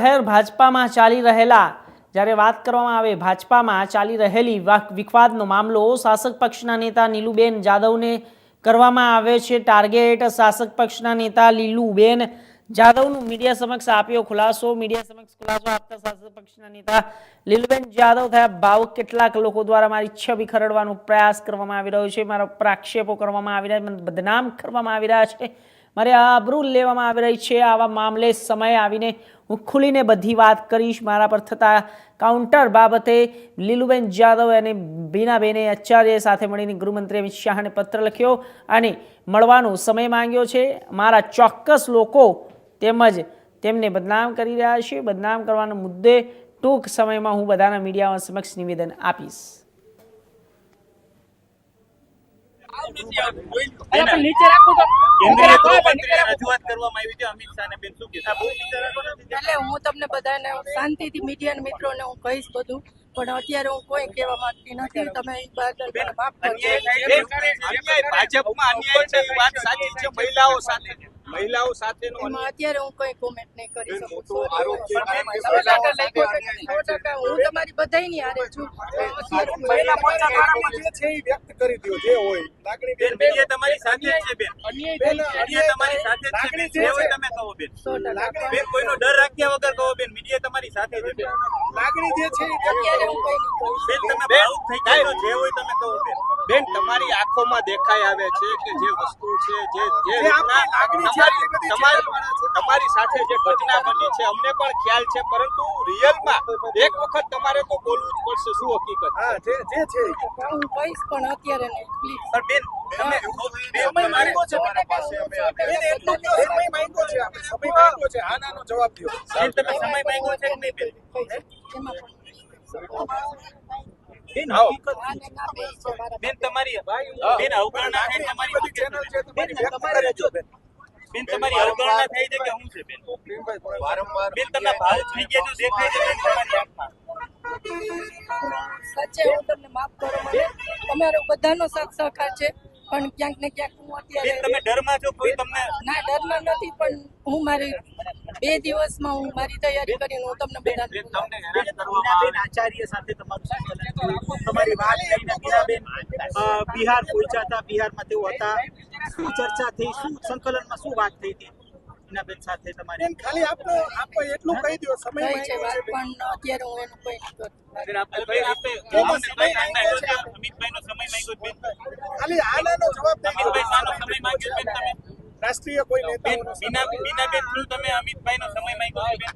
શહેર ભાજપામાં ચાલી રહેલા, જ્યારે વાત કરવામાં આવે, ભાજપામાં ચાલી રહેલી વિખવાદનો મામલો શાસક પક્ષના નેતા નીલુબેન જાદવને કરવામાં આવે છે. ટાર્ગેટ શાસક પક્ષના નેતા લીલુબેન જાદવનું મીડિયા સમક્ષ આપ્યો ખુલાસો. મીડિયા સમક્ષ ખુલાસો આપતા શાસક પક્ષના નેતા લીલુબેન જાદવ થયા. ભાવ કેટલાક લોકો દ્વારા મારી છબી ખરડવાનો પ્રયાસ કરવામાં આવી રહ્યો છે. મારા પ્રાક્ષેપો કરવામાં આવી રહ્યા છે. બદનામ કરવામાં આવી રહ્યા છે. મારે આબરૂ લેવામાં આવી રહી છે. આવા મામલે સમય આવીને હું ખુલીને બધી વાત કરીશ. મારા પર થતા કાઉન્ટર બાબતે લીલુબેન જાદવ અને બીનાબેને આચાર્ય સાથે મળીને ગૃહમંત્રી અમિત શાહને પત્ર લખ્યો અને મળવાનો સમય માંગ્યો છે. મારા ચોક્કસ લોકો તેમજ તેમને બદનામ કરી રહ્યા છે. બદનામ કરવાના મુદ્દે ટૂંક સમયમાં હું બધાના મીડિયા સમક્ષ નિવેદન આપીશ અલા પણ નીચે રાખો તો. કેન્દ્રીય ગૃહમંત્રીને રજૂઆત કરવામાં આવી છે અમિત શાહને બેન શું કહેતા બહુ નીચે રાખો એટલે હું તમને બધાને શાંતિથી મીડિયા મિત્રોને હું કહીશ બધું પણ અત્યારે હું કોઈ કહેવા માંગતી નથી. તમે માફ કરજો. અન્યાય થાય છે. અન્યાય ભાજપમાં અન્યાય છે વાત સાચી છે મહિલાઓ સાથે. મહિલાઓ સાથેનો અત્યારે હું કઈ કોમેન્ટ નહીં કરી શકું. છે. છે. હું તમારી બધાયની હારે છું. અત્યારે કોઈ- બેન મીડિયા તમારી સાથે જ છે બેન. મીડિયા તમારી સાથે જ છે જે હોય તમે કહો બેન. સો બેન કોઈનો ડર રાખ્યા વગર કહો બેન. મીડિયા તમારી સાથે છે બેન. અત્યારે હું કોઈ નહીં કહીશ બેન તમે ભાવુક થઈ ગયા જે હોય તમે કહો બેન. બેન તમારી આંખોમાં દેખાઈ આવે છે કે જે વસ્તુ છે જે જે તમારી તમારી તમારી સાથે જે ઘટના બની છે અમને પણ ખ્યાલ છે પરંતુ રિયલમાં એક વખત તમારે તો બોલવું જ પડશે શું હકીકત? હું કહીશ પણ અત્યારે નહીં પ્લીઝ પણ બેન તમે બેન તમારે બેન તમે સમય માંગો છે કે નહીં બેન એમાં બેન બેન તમારી બેન અવગણના થાય તમારી શું કહેશો બેન? બેન તમારે જો બેન બેન તમારી અવગણના થઈ છે કે શું છે બેન? બેન તમને ભાવ થઈ ગયા દેખાય છે બેન તમારી આંખમાં. સાચે હું તમને માફ કરો મને તમારો બધાનો સાથ સહકાર છે પણ ક્યાંક ને ક્યાંક હું અત્યારે તમે ડરમાં છો કોઈ તમને ના ડરમાં નથી પણ હું મારી બે દિવસમાં હું મારી તૈયારી કરીને હું તમને બેન તમને હેરાન કરવામાં આચાર્ય સાથે તમારું. તમારી વાત લઈને બીનાબેન બિહાર પહોંચ્યા હતા બિહારમાં તેઓ હતા શું ચર્ચા થઈ શું સંકલનમાં શું વાત થઈ હતી બીનાબેન સાથે તમારી ખાલી આપનો આપો એટલું કહી દો સમય પણ અત્યારે હું એનું કોઈ અમિતભાઈનો માંગ્યો બેન ખાલી આનાનો જવાબ અમિતભાઈ શાનો સમય માંગ્યો બેન તમે રાષ્ટ્રીય કોઈ નેતા બીના બીનાબેન થ્રુ તમે અમિતભાઈનો સમય માંગ્યો બેન?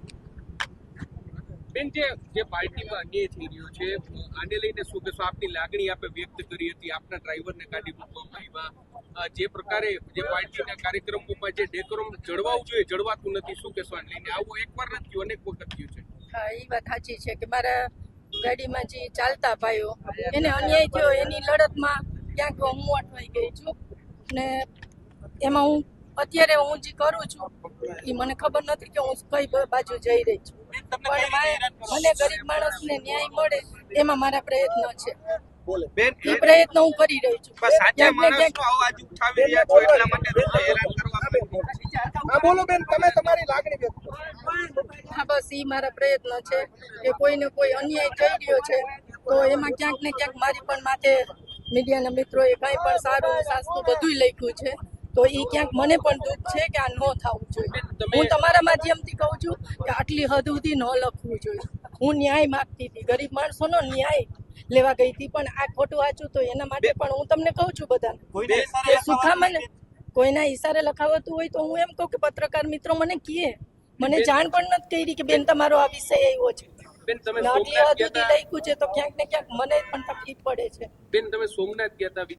બેન, જે જે પાર્ટીમાં અન્યાય થઈ રહ્યો છે, આને લઈને શું કહેશો? આપની લાગણી આપે વ્યક્ત કરી હતી, આપના ડ્રાઈવરને કાઢી મૂકવામાં આવ્યા. જે પ્રકારે જે પાર્ટીના કાર્યક્રમોમાં જે ડેકોરમ જળવાવું જોઈએ, જળવાતું નથી, શું કહેશો આને લઈને? આવું એકવાર નથી અનેક વખત થયું છે. હા એ વાત સાચી છે કે મારા ગાડીમાં જે ચાલતા ભાઈઓ, એને અન્યાય થયો, એની લડતમાં ક્યાંક હું અટવાઈ ગઈ છું. ને એમાં હું અત્યારે હું જે કરું છું એ મને ખબર નથી કે હું કઈ બાજુ જઈ રહી છું. પણ? મને ગરીબ માણસને ન્યાય મળે એમાં મારા પ્રયત્નો છે. એ પ્રયત્ન હું કરી રહી છું. બોલો બેન તમે તમારી લાગણી વ્યક્ત હા બસ એ મારા પ્રયત્ન છે કે કોઈને કોઈ અન્યાય થઈ રહ્યો છે તો એમાં ક્યાંક ને ક્યાંક મારી પણ માથે મીડિયાના મિત્રોએ કંઈ પણ સારું સાસનું બધું લખ્યું છે. તો એ ક્યાંક મને પણ દુઃખ છે કે આ ન થવું જોઈએ. હું તમારા માધ્યમથી કહું છું કે આટલી હદ સુધી ન લખવું જોઈએ. હું ન્યાય માગતી હતી. ગરીબ માણસોનો ન્યાય લેવા ગઈ હતી પણ આ ખોટું વાંચું તો એના માટે પણ હું તમને કહું છું બધાને. કોઈને મને કોઈના ઈશારે લખાવતું હોય તો હું એમ કહું કે પત્રકાર મિત્રો મને કીએ. મને જાણ પણ નથી કરી કે બેન તમારો આ વિષય આવ્યો છે. બેન તમે ને આટલી સોમનાથ હદ સુધી લખ્યું છે તો ક્યાંક ને ક્યાંક મને પણ તકલીફ પડે છે. બેન તમે સોમનાથ ગયા હતા